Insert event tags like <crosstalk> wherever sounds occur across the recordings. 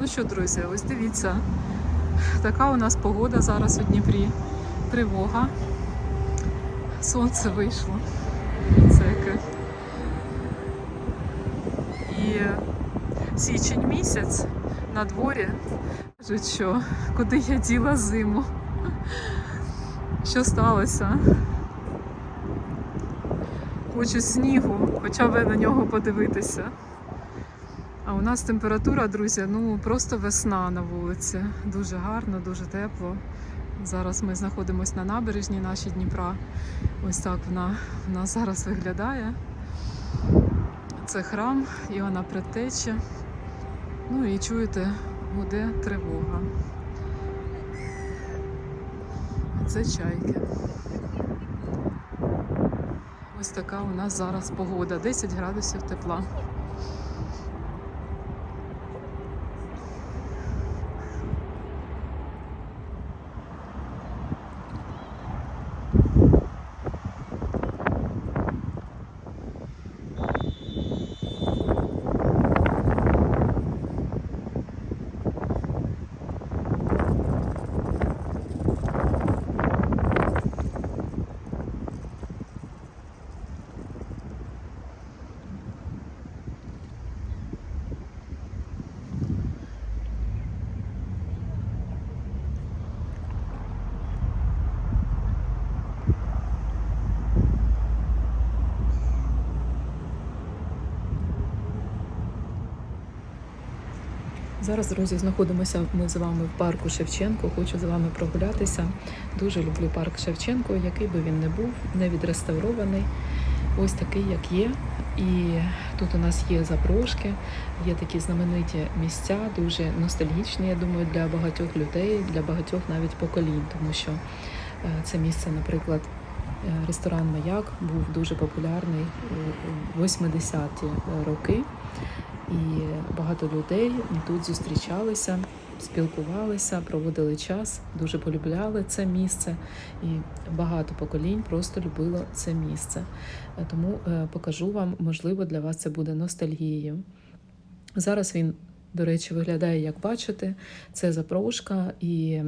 Ну що, друзі, ось дивіться, така у нас погода зараз у Дніпрі. Тривога. Сонце вийшло. Це яке. І січень місяць на дворі. Кажуть, що куди я діла зиму. Що сталося? Хочу снігу, хоча б на нього подивитися. А у нас температура, друзі, ну просто весна на вулиці. Дуже гарно, дуже тепло. Зараз ми знаходимося на набережній нашій Дніпра. Ось так вона, вона зараз виглядає. Це храм Іоанна Предтечі. Ну і чуєте, гуде тривога. Це чайки. Ось така у нас зараз погода. 10 градусів тепла. Зараз, друзі, знаходимося ми з вами в парку Шевченко. Хочу з вами прогулятися. Дуже люблю парк Шевченко, який би він не був, не відреставрований. Ось такий, як є. І тут у нас є запрошки, є такі знамениті місця, дуже ностальгічні, я думаю, для багатьох людей, для багатьох навіть поколінь, тому що е, це місце, наприклад, е, ресторан Маяк був дуже популярний у 80-ті роки. І багато людей тут зустрічалися, спілкувалися, проводили час, дуже полюбляли це місце, і багато поколінь просто любило це місце. Е, Тому е, покажу вам, можливо, для вас це буде ностальгією. Зараз він, до речі, виглядає, як бачите, це запрошка, і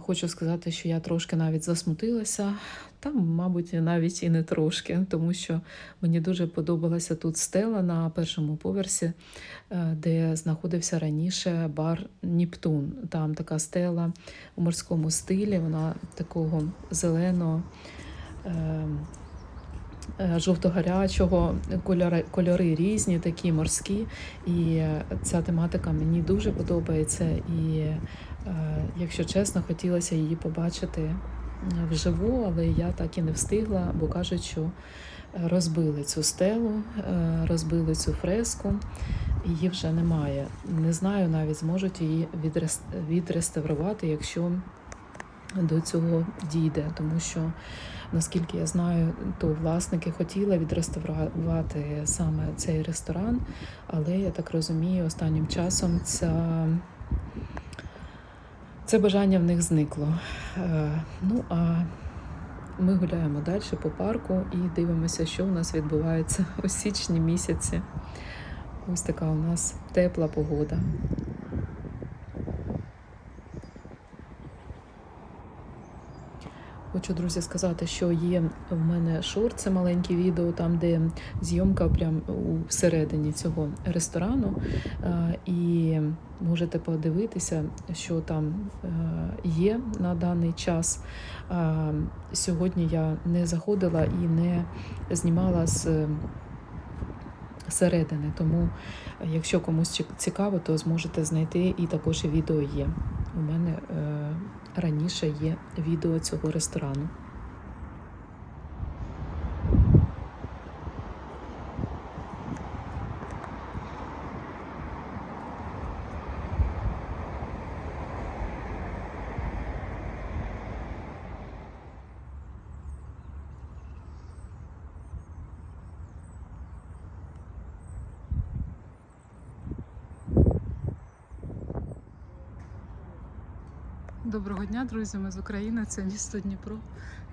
хочу сказати, що я трошки навіть засмутилася. Там, мабуть, навіть і не трошки, тому що мені дуже подобалася тут стела на першому поверсі, е, де знаходився раніше бар Нептун. Там така стела у морському стилі, вона такого зеленого. Е, е, Жовто-гарячого кольори, кольори різні, такі морські. І е, ця тематика мені дуже подобається. І, е, якщо чесно, хотілося її побачити вживу, але я так і не встигла, бо кажуть, що розбили цю стелу, е, розбили цю фреску, її вже немає. Не знаю, навіть зможуть її відреставрувати, якщо до цього дійде, тому що наскільки я знаю, то власники хотіли відреставрувати саме цей ресторан, але я так розумію, останнім часом ця. Це бажання в них зникло. Е, Ну а ми гуляємо далі по парку і дивимося, що у нас відбувається у січні місяці. Ось така у нас тепла погода. Хочу, друзі, сказати, що є в мене шорт, це маленьке відео, там, де зйомка прямо всередині цього ресторану. Е, І можете подивитися, що там е, є на даний час. Е, Сьогодні я не заходила і не знімала з середини. Тому, якщо комусь цікаво, то зможете знайти і також відео є. У мене раніше є відео цього ресторану. Доброго дня, друзі! Ми з України, це місто Дніпро.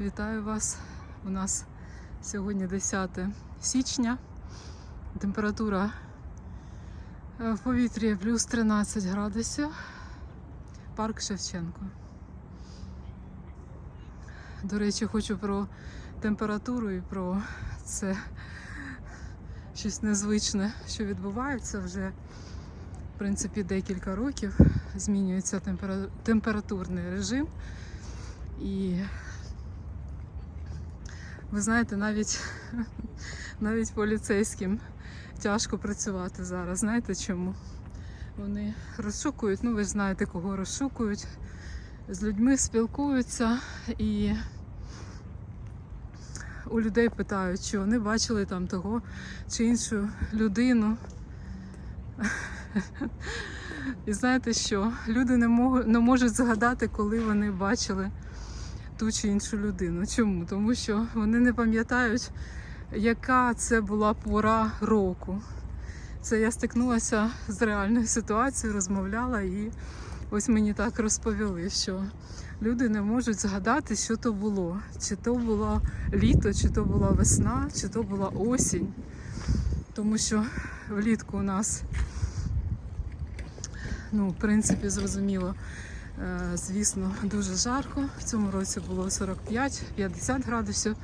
Вітаю вас. У нас сьогодні 10 січня. Температура Е, В повітрі плюс 13 градусів. Парк Шевченко. До речі, хочу про температуру і про це щось незвичне, що відбувається вже, принципі, декілька років. Змінюється температурний режим. І ви знаєте, навіть, <laughs> навіть поліцейським тяжко працювати зараз. Знаєте чому? Вони розшукують, ну ви ж знаєте, кого розшукують, з людьми спілкуються і у людей питають, чи вони бачили там того чи іншу людину. І знаєте що? Люди не, можуть, не можуть згадати, коли вони бачили ту чи іншу людину. Чому? Тому що вони не пам'ятають, яка це була пора року. Це я стикнулася з реальною ситуацією, розмовляла і ось мені так розповіли, що люди не можуть згадати, що то було. Чи то було літо, чи то була весна, чи то була осінь. Тому що влітку у нас, ну, в принципі, зрозуміло, е, звісно, дуже жарко. В цьому році було 45-50 градусів.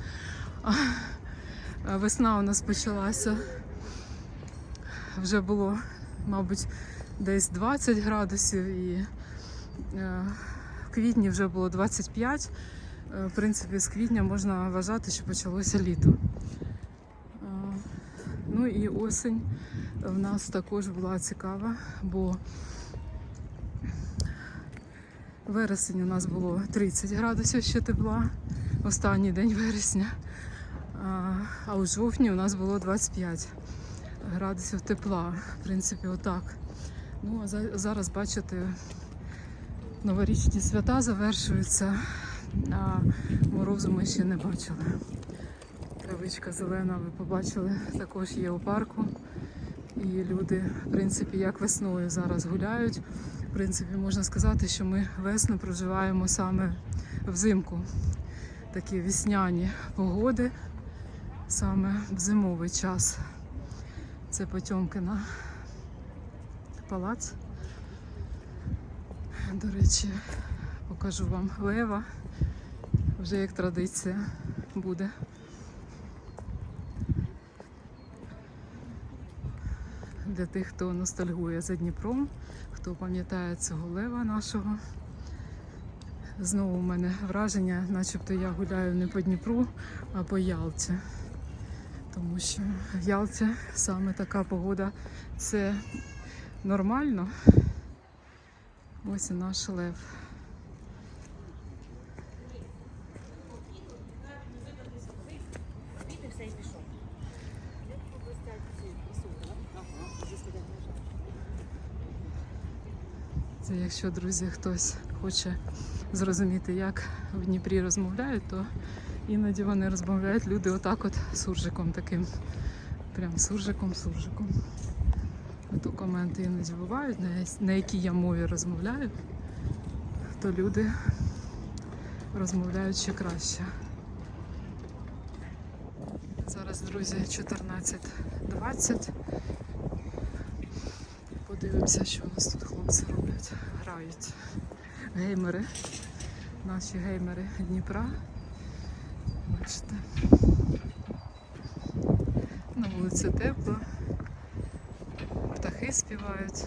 Весна у нас почалася. Вже було, мабуть, десь 20 градусів і е, в квітні вже було 25. Е, В принципі, з квітня можна вважати, що почалося літо. Ну і осінь в нас також була цікава, бо вересень у нас було 30 градусів ще тепла, останній день вересня. А, у жовтні у нас було 25 градусів тепла. В принципі, отак. Ну, а за- зараз, бачите, новорічні свята завершуються, а морозу ми ще не бачили. Травичка зелена, ви побачили, також є у парку. І люди, в принципі, як весною зараз гуляють. Принципі, можна сказати, що ми весну проживаємо саме взимку. Такі весняні погоди саме в зимовий час. Це Потьомкина палац. До речі, покажу вам лева. Вже як традиція буде. Для тих, хто ностальгує за Дніпром, хто пам'ятає цього лева нашого. Знову в мене враження, начебто я гуляю не по Дніпру, а по Ялті. Тому що в Ялті саме така погода це нормально. Ось і наш лев. Це якщо, друзі, хтось хоче зрозуміти, як в Дніпрі розмовляють, то іноді вони розмовляють люди отак от суржиком таким. Прям суржиком, суржиком. А коменти іноді бувають, на якій я мові розмовляю, то люди розмовляють ще краще. Зараз, друзі, 14.20. Подивимося, що у нас тут хлопці роблять. Грають. Геймери. Наші геймери Дніпра. Бачите. На вулиці тепло. Птахи співають.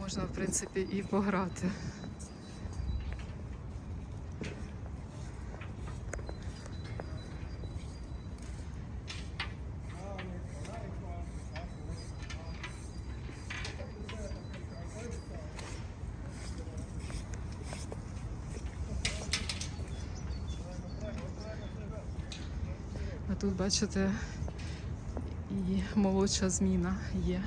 Можна, в принципі, і пограти. Тут, бачите, і молодша зміна є.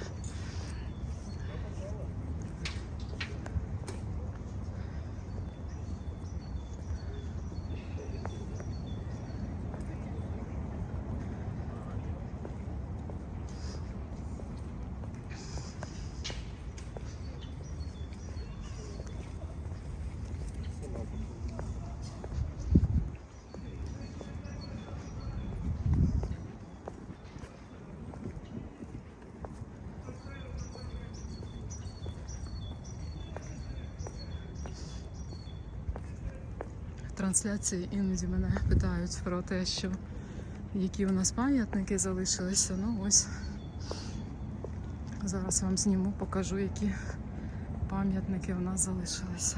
Трансляції іноді мене питають про те, що які у нас пам'ятники залишилися. Ну ось зараз вам зніму, покажу, які пам'ятники у нас залишилися.